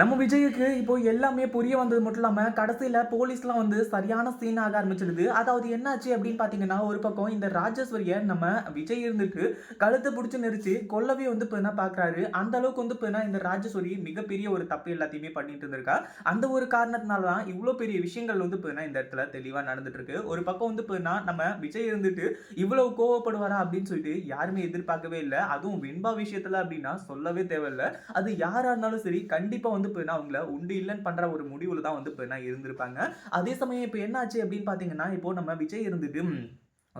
நம்ம விஜய்க்கு இப்போ எல்லாமே புரிய வந்தது மட்டும் இல்லாமல் கடைசியில் போலீஸ்லாம் வந்து சரியான சீன் ஆக ஆரம்பிச்சிருது. அதாவது என்னாச்சு அப்படின்னு பார்த்தீங்கன்னா ஒரு பக்கம் இந்த ராஜஸ்வரியை நம்ம விஜய் இருந்துட்டு கழுத்தை பிடிச்சி நெரிச்சு கொல்லவே வந்து இப்போ என்ன பாக்குறாரு. அந்த அளவுக்கு வந்து இப்போ இந்த ராஜேஸ்வரி மிகப்பெரிய ஒரு தப்பு எல்லாத்தையுமே பண்ணிட்டு இருந்திருக்கா. அந்த ஒரு காரணத்தினால தான் இவ்வளோ பெரிய விஷயங்கள் வந்து இப்போ இந்த இடத்துல தெளிவாக நடந்துட்டு இருக்கு. ஒரு பக்கம் வந்து இப்போ நம்ம விஜய் இருந்துட்டு இவ்வளவு கோவப்படுவாரா அப்படின்னு சொல்லிட்டு யாருமே எதிர்பார்க்கவே இல்லை. அதுவும் வெண்பா விஷயத்தில் அப்படின்னா சொல்லவே தேவையில்லை. அது யாராக இருந்தாலும் சரி கண்டிப்பாக வந்து இப்போ அவங்கள உண்டு இல்லைன்னு பண்ற ஒரு முடிவுல தான் வந்து இப்போ இருந்திருப்பாங்க. அதே சமயம் இப்போ என்னாச்சு அப்படின்னு பாத்தீங்கன்னா இப்போ நம்ம விஜய் இருந்துட்டு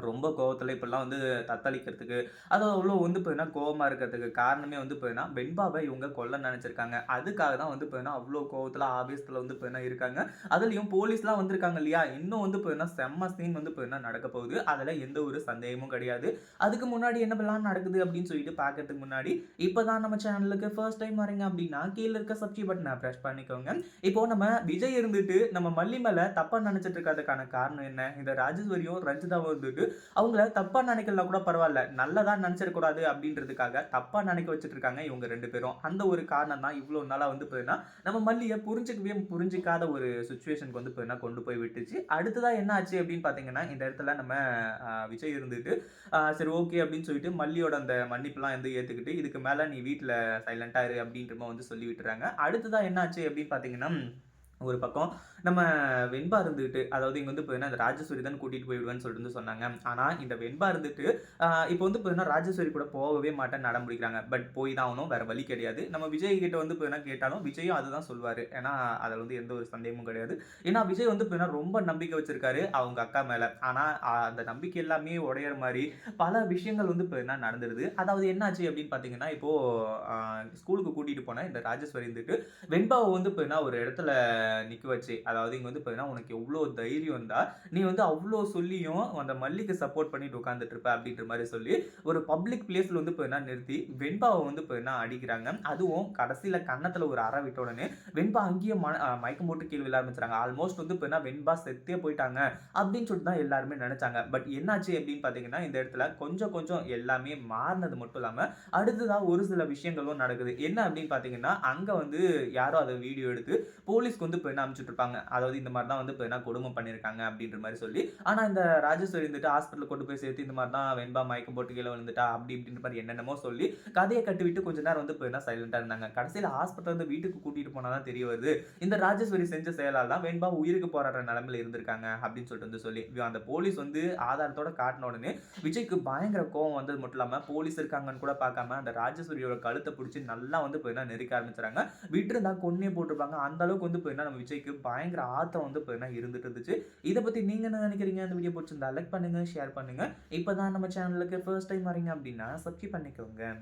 ரொம்ப கோவத்தில் இப்படிலாம் வந்து தத்தளிக்கிறதுக்கு அது அவ்வளோ வந்து போயினா கோவமாக இருக்கிறதுக்கு காரணமே வந்து போயினா வெண்பாவை இவங்க கொல்ல நினச்சிருக்காங்க. அதுக்காக தான் வந்து போயினா அவ்வளோ கோவத்தில் ஆவேசத்தில் வந்து போயினா இருக்காங்க. அதுலேயும் போலீஸ்லாம் வந்திருக்காங்க இல்லையா? இன்னும் வந்து போயினா செம்ம சீன் வந்து போயினா நடக்க போகுது. அதில் எந்த ஒரு சந்தேகமும் கிடையாது. அதுக்கு முன்னாடி என்ன பண்ணலாம் நடக்குது அப்படின்னு சொல்லிட்டு பார்க்கறதுக்கு முன்னாடி இப்போ தான் நம்ம சேனலுக்கு ஃபர்ஸ்ட் டைம் வரீங்க அப்படின்னா கீழே இருக்க சப்ஸ்கிரைப் பட்டனை ப்ரெஸ் பண்ணிக்கோங்க. இப்போ நம்ம விஜய் இருந்துட்டு நம்ம மல்லி மேலே தப்பாக நினச்சிட்டு இருக்கிறதுக்கான காரணம் என்ன? இந்த ராஜேஸ்வரியும் ரஞ்சிதாவும் இருந்துட்டு அவங்கள தப்பா நினைக்கலாம் கூட பரவாயில்ல. நல்லதா நினைச்சிடக்கூடாது அப்படின்றதுக்காக தப்பா நினைக்க வச்சுட்டு இருக்காங்க இவங்க ரெண்டு பேரும். அந்த ஒரு காரணம் தான் இவ்வளவு நாளா வந்து போயின்னா நம்ம மல்லியை புரிஞ்சுக்கவே புரிஞ்சிக்காத ஒரு சுச்சுவேஷனுக்கு வந்து போயின்னா கொண்டு போய் விட்டுச்சு. அடுத்ததா என்ன ஆச்சு அப்படின்னு பாத்தீங்கன்னா இந்த இடத்துல நம்ம விஜய் இருந்துட்டு சரி ஓகே அப்படின்னு சொல்லிட்டு மல்லியோட அந்த மன்னிப்புலாம் வந்து ஏத்துக்கிட்டு இதுக்கு மேல நீ வீட்டுல சைலண்டா இரு அப்படின்ற மாதிரி வந்து சொல்லி விட்டுறாங்க அடுத்ததா என்ன ஆச்சு அப்படின்னு பாத்தீங்கன்னா ஒரு பக்கம். நம்ம வெண்பா இருந்துட்டு அதாவது இங்கே வந்து பார்த்தீங்கன்னா இந்த ராஜேஸ்வரி தான் கூட்டிகிட்டு போயிடுவேன்னு சொல்லிட்டு வந்து சொன்னாங்க. ஆனால் இந்த வெண்பா இருந்துட்டு இப்போ வந்து பார்த்தீங்கன்னா ராஜேஸ்வரி கூட போகவே மாட்டேன் நடம் பிடிக்கிறாங்க பட் போய் தான் ஆகணும் வேறு வழி கிடையாது. நம்ம விஜய் கிட்ட வந்து பார்த்தீங்கன்னா கேட்டாலும் விஜயும் அதுதான் சொல்வார் ஏன்னா அதில் வந்து எந்த ஒரு சந்தேகமும் கிடையாது. ஏன்னா விஜய் வந்து பார்த்தீங்கன்னா ரொம்ப நம்பிக்கை வச்சிருக்காரு அவங்க அக்கா மேலே. ஆனால் அந்த நம்பிக்கை எல்லாமே உடையிற மாதிரி பல விஷயங்கள் வந்து பார்த்தீங்கன்னா நடந்துருது. அதாவது என்னாச்சு அப்படின்னு பார்த்தீங்கன்னா இப்போது ஸ்கூலுக்கு கூட்டிகிட்டு போனேன். இந்த ராஜேஸ்வரி இருந்துட்டு வெண்பாவை வந்து பார்த்தீங்கன்னா ஒரு இடத்துல நிற்க வச்சு. அதாவது இங்கே வந்து பார்த்தீங்கன்னா உனக்கு எவ்வளோ தைரியம் இருந்தால் நீ வந்து அவ்வளோ சொல்லியும் அந்த மல்லிக்கு சப்போர்ட் பண்ணிட்டு உட்காந்துட்டு இருப்ப அப்படின்ற மாதிரி சொல்லி ஒரு பப்ளிக் பிளேஸில் வந்து பார்த்தீங்கன்னா நிறுத்தி வெண்பாவை வந்து பார்த்தீங்கன்னா அடிக்கிறாங்க. அதுவும் கடைசியில் கன்னத்தில் ஒரு அறை விட்ட உடனே வெண்பா அங்கேயே ம- மயக்கம் போட்டு கீழ் விழ ஆரம்பிச்சாங்க ஆல்மோஸ்ட் வந்து போயின்னா வெண்பா செத்தே போயிட்டாங்க அப்படின்னு சொல்லிட்டு தான் எல்லாருமே நினச்சாங்க. பட் என்னாச்சு அப்படின்னு பார்த்தீங்கன்னா இந்த இடத்துல கொஞ்சம் கொஞ்சம் எல்லாமே மாறினது மட்டும் இல்லாமல் அடுத்ததான் ஒரு சில விஷயங்களும் நடக்குது. என்ன அப்படின்னு பார்த்தீங்கன்னா அங்கே வந்து யாரோ அதை வீடியோ எடுத்து போலீஸ்க்கு வந்து இப்போ என்ன அனுப்பிச்சுட்டு அதாவது இந்த மாதிரி தான் வந்து இப்போ என்ன கொடுமை பண்ணியிருக்காங்க அப்படின்ற மாதிரி சொல்லி ஆனால் இந்த ராஜேஸ்வரி வந்துட்டு ஹாஸ்பிட்டலில் கொண்டு போய் சேர்த்து இந்த மாதிரி தான் வெண்பா மயக்கம் போட்டு கீழே விழுந்துட்டா அப்படி இப்படின்ற மாதிரி என்னென்னமோ சொல்லி கதையை கட்டிவிட்டு கொஞ்ச நேரம் வந்து இப்போ என்ன சைலண்டா இருந்தாங்க. கடைசியில் ஹாஸ்பிட்டல் வந்து வீட்டுக்கு கூட்டிகிட்டு போனா தான் தெரிய வருது. இந்த ராஜேஸ்வரி செஞ்ச செயலால் தான் வெண்பா உயிருக்கு போராடுற நிலமையில இருந்திருக்காங்க அப்படின்னு சொல்லிட்டு வந்து சொல்லி அந்த போலீஸ் வந்து ஆதாரத்தோட காட்டின உடனே விஜய்க்கு பயங்கர கோவம் வந்தது மட்டும் இல்லாமல் போலீஸ் இருக்காங்கன்னு கூட பார்க்காம அந்த ராஜேஸ்வரியோட கழுத்தை பிடிச்சி நல்லா வந்து இப்போ என்ன நெருக்க ஆரம்பிச்சுறாங்க. விட்டுருந்தா கொன்னே போட்டிருப்பாங்க. அந்த அளவுக்கு வந்து இப்போ நம்ம விஜய்க்கு பயங்கர ஆத்தம் வந்து இப்போ என்ன இருந்துட்டு இருந்துச்சு. இதை பத்தி நீங்க என்ன நினைக்கிறீங்க? அந்த வீடியோ பிடிச்சிருந்தா லைக் பண்ணுங்க ஷேர் பண்ணுங்க. இப்பதான் நம்ம சேனலுக்கு ஃபர்ஸ்ட் டைம் வரீங்க அப்படின்னா சப்ஸ்கிரைப் பண்ணிக்கோங்க.